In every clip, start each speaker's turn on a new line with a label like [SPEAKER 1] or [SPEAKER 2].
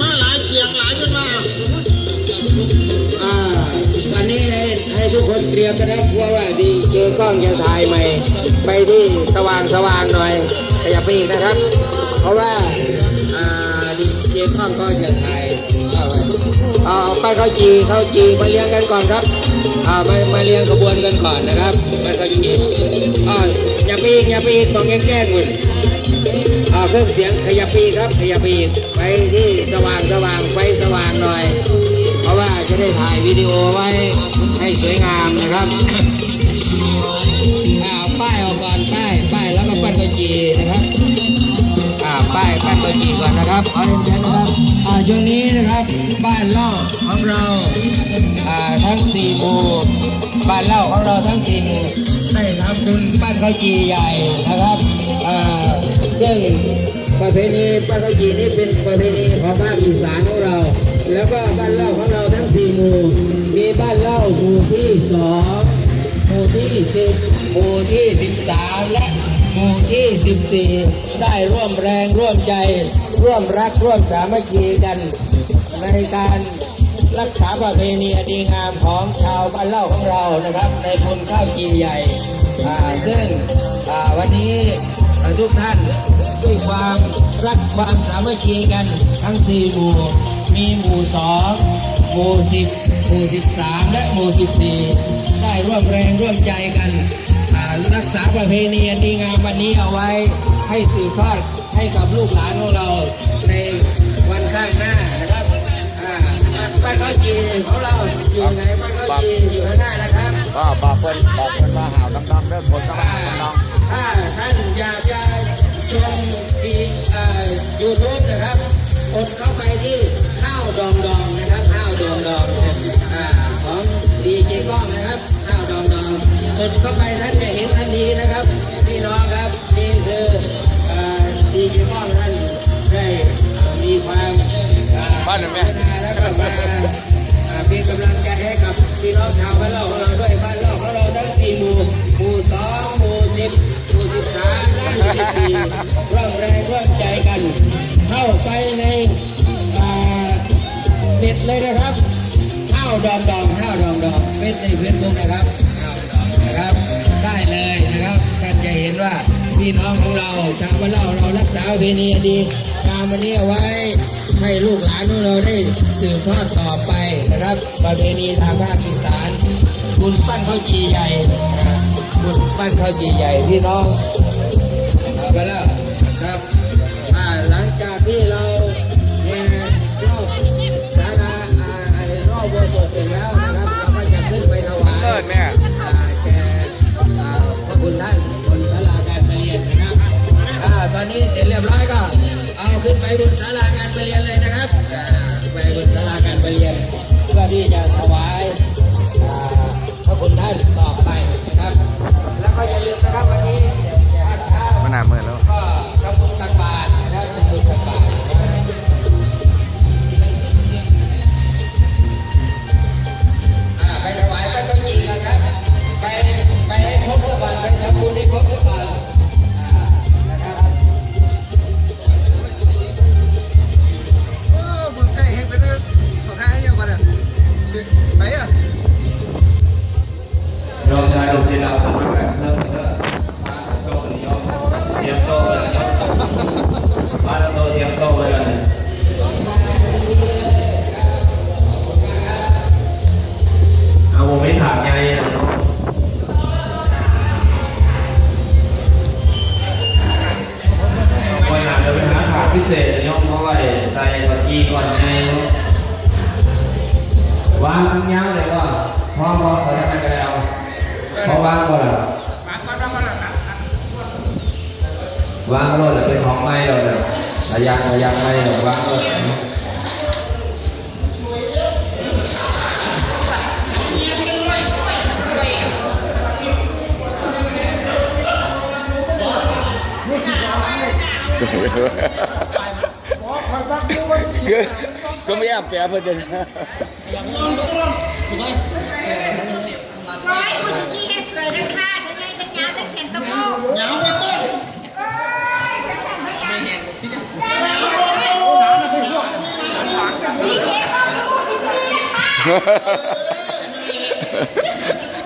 [SPEAKER 1] มาหลายเสียงหลายจนมา
[SPEAKER 2] อ่าตอนนี้ให้ให้ทุกคนเตรียมนะครับเพราะว่าดีเจกล้องจะถ่ายใหม่ ไปที่สว่างสว่างหน่อยขยับไปอีกนะครับ เพราะว่าอ่าดีเจกล้องก็จะถ่ายเอาไว้เอาไปเข้าจีเข้าจีมาเลี้ยงกันก่อนครับอ่ามามาเลี้ยงขบวนกันก่อนนะครับไปเข้าจีอ่าอย่าไปอีกอย่าไปอีกต้องแกล้งๆคุณอ่า เครื่องเสียงขยับปีครับขยับปีไปที่สว่างสว่างไฟสว่างหน่อย เพราะว่าจะได้ถ่ายวิดีโอไว้ให้สวยงามนะครับอ่าป้ายออกก่อนป้ายป้ายแล้วก็ปั้นกระจีนะครับอ่าป้ายปั้นกระจีก่อนนะครับเอาเรียนเชิญนะครับอ่าช่วงนี้นะครับบ้านเล่าของเราอ่าทั้งสี่หมู่บ้านเล่าของเราทั้งสี่หมู่ได้ทำบุญปั้นข้าวจีใหญ่นะครับ อ่าซึ่งประเพณีปั้นข้าวจีนี่เป็นประเพณีของภาคอีสานของเรา แล้วก็บ้านเล่าของเราทั้งสี่หมู่มีบ้านเล่าหมู่ที่สองหมู่ที่สิบหมู่ที่สิบสามและหมู่ที่สิบสี่ได้ร่วมแรงร่วมใจ ร่วมรักร่วมสามัคคีกัน ในการรักษาประเพณีอันดีงามของชาวบ้านเล่าของเรานะครับ ในบุญข้าวจีใหญ่ซึ่งวันนี้ ทุกท่านด้วยความรักความสามัคคีกันทั้งสี่หมู่ มีหมู่สองหมู่สิบหมู่สิบสามและหมู่สิบสี่ได้ร่วมแรงร่วมใจกันอ่ารักษาประเพณีอันดีงามวันนี้เอาไว้ให้สืบทอดให้กับลูกหลานของเราในวันข้างหน้านะครับอ่าบ้านข้าวจีของเราอยู่ในบ้านข้าวจีอยู่ข้างหน้านะครับ
[SPEAKER 3] ก็บอกเพื่อนบอกเพื่อนว่าหาวดำๆเรื่องคนก็มาหาวดำ
[SPEAKER 2] ถ้าท่า ยูทูบนะครับกดเข้าไปที่ข้าวดองดองนะครับข้าวดองดองอ่าของดีเจก้องนะครับข้าวดองดองกดเข้าไปท่านจะเห็นทันทีนะครับพี่น้องครับนี่คือดีเจก้องท่านได้มีความอ่า
[SPEAKER 3] บ้านหนึ่งไหม
[SPEAKER 2] พัฒนาแล้วก็มาอ่าเป็นกำลังใจให้กับพี่น้องชาวบ้านเราของเราด้วยบ้านเราของเราทั้งสี่หมู่หมู่สองหมู่สิบหมู่สิบสามและหมู่สิบสี่ร่วมแร เลยนะครับข้าวดองดองข้าวดองดองเฟซในเฟซบุ๊กนะครับข้าวดองนะครับ ได้เลยนะครับท่านจะเห็นว่าพี่น้องของเราชาวบ้านเราเรารักษาเพณีดีตามวันนี้เอาไว้ให้ลูกหลานของเราได้สืบทอดต่อไปนะครับประเพณีทางภาคอีสานบุญปั้นข้าวจีใหญ่บุญปั้นข้าวจีใหญ่พี่น้องเอาไปแล้ว นี่ยอ่าแก
[SPEAKER 3] เอา
[SPEAKER 2] พระคุณท่านบนศาลาการประเรียนนะครับอ่าตอนนี้เสร็จเรียบร้อยก็เอาขึ้นไปบนศาลาการประเรียนเลยนะครับไปบนศาลาการประเรียนเพื่อที่จะถวายพระคุณท่านต่อไปนะครับ แล้วก็อย่าลืมนะครับวันนี้ วา
[SPEAKER 1] ง
[SPEAKER 4] ทั้งยาวเลยว่าพร้อมพอเขาจะไปกันแล้วพอวางก่อนล่ะวางรถ Kami apa apa dia? Nói của chị hết rồi các ra thế này tất nhà tất thèn tông ô. Nhà với tôi Ôi, tất thèn tất nhà. Nhà với tôi Chị thế không có bố
[SPEAKER 3] chị chị đấy ha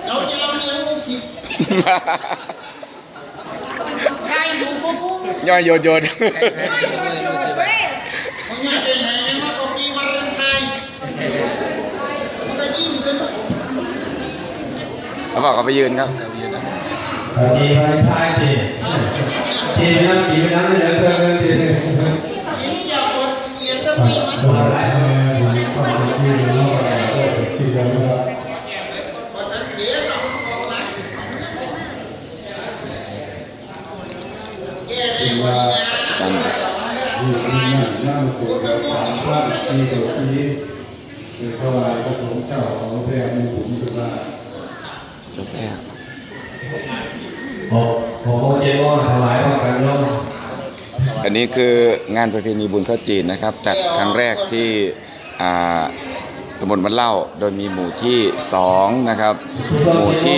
[SPEAKER 3] Lâu chị lâu chị không xịt Hai bố bố Nhỏ dột dột เขา
[SPEAKER 1] บ
[SPEAKER 4] อ
[SPEAKER 1] กเขา
[SPEAKER 4] ไปยืนครับ
[SPEAKER 2] จีไปท้ายจีจีไปนั่งจีไปนั่งเดี๋ยวเพื่อนจี
[SPEAKER 1] ยิ้มอยากกดเหรียญตะปีมัน
[SPEAKER 2] ตัวอะไร
[SPEAKER 1] คนนั้นเสียหรอกออกมาแก้ได้หมดนะ
[SPEAKER 4] กัน
[SPEAKER 1] พวกเธอมูสิบคนไม่ต้องเจอ
[SPEAKER 4] จบแล้ว
[SPEAKER 2] โอ้โหเจ๊ว่าถวายว่า กันย่อม
[SPEAKER 4] อันนี้คืองานประเพณีบุญข้าวจีนนะครับจัดครั้งแรกที่อ่าตำบลบ้านเล่าโดยมีหมู่ที่ 2 นะครับ หมู่ที่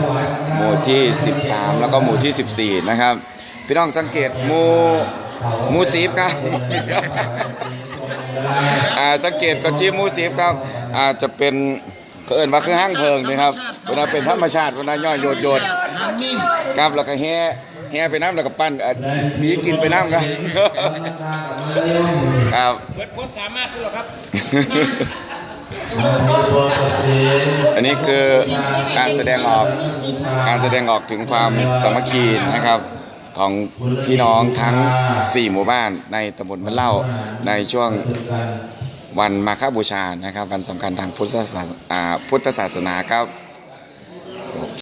[SPEAKER 4] 10 หมู่ที่ 13 แล้วก็หมู่ที่ 14 นะครับ พี่น้องสังเกตหมู่หมู่สีครับอ่าสังเกตก็จีหมู่สีครับอาจจะเป็น เขาเอิ้นว่าคือห้างเพิงนะครับเวลาเป็นธรรมชาติเวลาย่อยโยดโยด
[SPEAKER 1] น้ำนิ่ม
[SPEAKER 4] ครับแล้วก็แห่แห่ไปน้ำแล้วก็ปั้นอะบีกินไปน้ำครับครับ อันนี้คือการแสดงออกการแสดงออกถึงความสามัคคีนะครับของพี่น้องทั้ง 4 หมู่บ้านในตำบลมะเล่าในช่วง วันมาฆบูชานะครับ วันสำคัญทางพุทธศาสนาพุทธศาสนาครับ